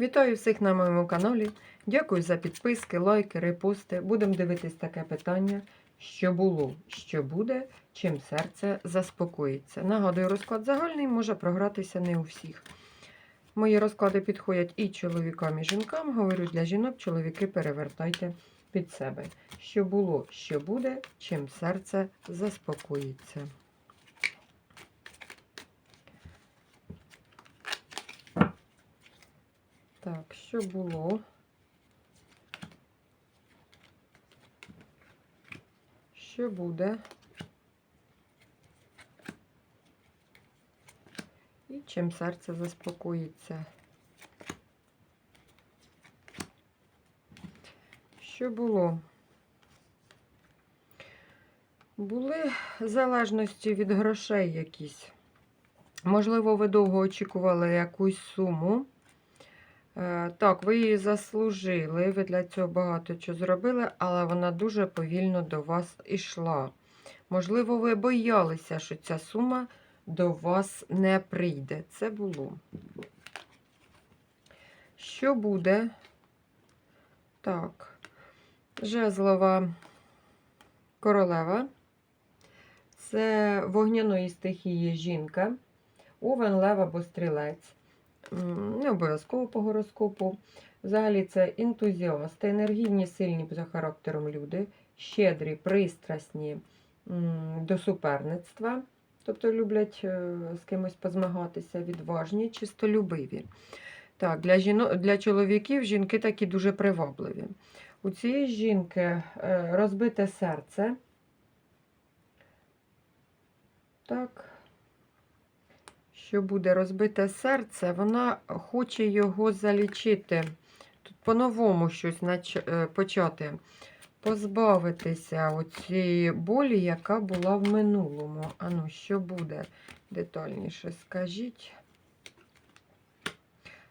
Вітаю всіх на моєму каналі. Дякую за підписки, лайки, репости. Будемо дивитись таке питання, що було, що буде, чим серце заспокоїться. Нагадую, розклад загальний може програтися не у всіх. Мої розклади підходять і чоловікам, і жінкам. Говорю для жінок, чоловіки перевертайте під себе. Що було, що буде, чим серце заспокоїться. Так, що було? Що буде? І чим серце заспокоїться? Що було? Були залежності від грошей якісь. Можливо, ви довго очікували якусь суму. Е, Так, ви її заслужили, ви для цього багато чого зробили, але вона дуже повільно до вас ішла. Можливо, ви боялися, що ця сума до вас не прийде. Це було. Що буде? Так, жезлова королева. Це вогняної стихії жінка, овен, лев або стрілець. Не обов'язково по гороскопу. Взагалі це ентузіасти, енергійні, сильні за характером люди, щедрі, пристрасні до суперництва, тобто люблять е, з кимось позмагатися, відважні, чистолюбиві. Так, для, жіно... для чоловіків жінки такі дуже привабливі. У цієї жінки е, розбите серце. Так що буде розбите серце, вона хоче його залічити. Тут по-новому щось е, почати. Позбавитися цієї болі, яка була в минулому. Ану, що буде детальніше, скажіть.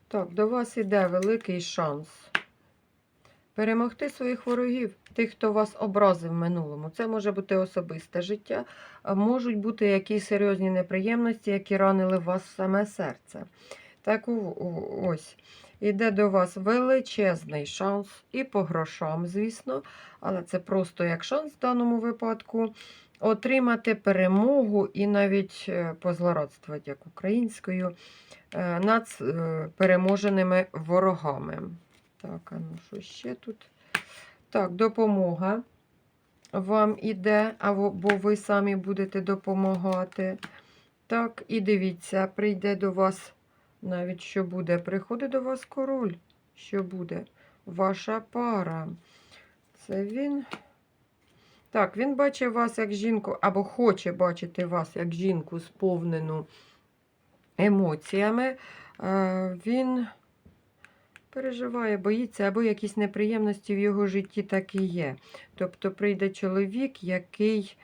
Так, до вас іде великий шанс. Перемогти своїх ворогів, тих, хто вас образив в минулому. Це може бути особисте життя, можуть бути якісь серйозні неприємності, які ранили вас саме серце. Так ось. Іде до вас величезний шанс і по грошам, звісно, але це просто як шанс в даному випадку отримати перемогу і навіть е, позлорадствувати, як українською, е, над е, переможеними ворогами. Так, а ну що ще тут? Так, допомога вам іде, або бо ви самі будете допомагати. Так, і дивіться, прийде до вас, навіть що буде, приходить до вас король. Що буде? Ваша пара. Це він. Так, він бачить вас як жінку, або хоче бачити вас як жінку, сповнену емоціями. Е, Він переживає, боїться, або якісь неприємності в його житті так і є. Тобто прийде чоловік, який.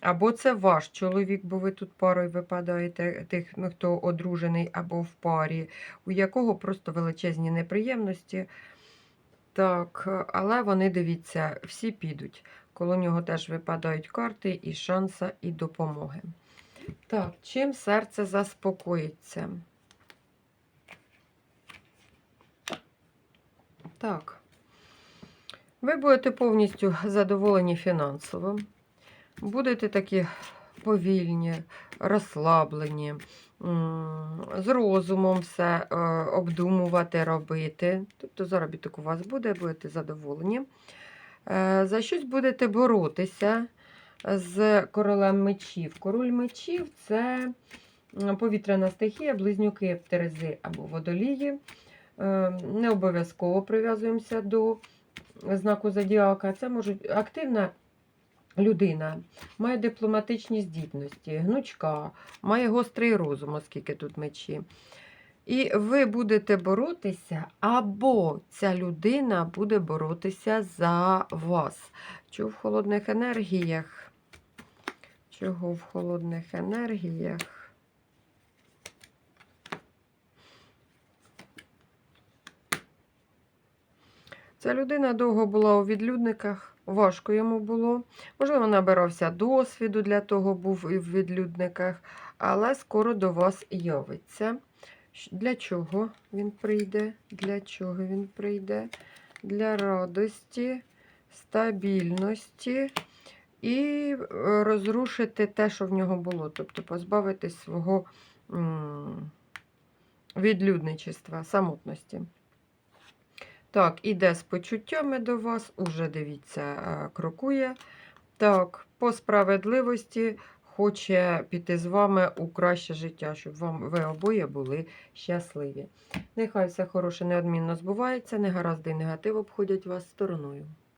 Або це ваш чоловік, бо ви тут парою випадаєте, тих, хто одружений або в парі, у якого просто величезні неприємності. Так, але вони, дивіться, всі підуть. Коло нього теж випадають карти і шанса, і допомоги. Так, чим серце заспокоїться? Так. Ви будете повністю задоволені фінансово. Будете такі повільні, розслаблені, з розумом все е, обдумувати, робити. Тобто заробіток у вас буде, будете задоволені. Е, За щось будете боротися з королем мечів. Король мечів це повітряна стихія, близнюки Терези або водолії. Е, Не обов'язково прив'язуємося до знаку зодіака. Це може активна людина, має дипломатичні здібності, гнучка, має гострий розум, оскільки тут мечі. І ви будете боротися, або ця людина буде боротися за вас. Чого в холодних енергіях? Чого в холодних енергіях? Ця людина довго була у відлюдниках, важко йому було. Можливо, набирався досвіду, для того був і в відлюдниках, але скоро до вас явиться. Для чого він прийде? Для чого він прийде? Для радості, стабільності і е, розрушити те, що в нього було. Тобто позбавитись свого відлюдничества, самотності. Так, іде з почуттями до вас, уже дивіться, е, крокує. Так, по справедливості хоче піти з вами у краще життя, щоб вам ви обоє були щасливі. Нехай все хороше неодмінно збувається, негаразди і негатив обходять вас стороною.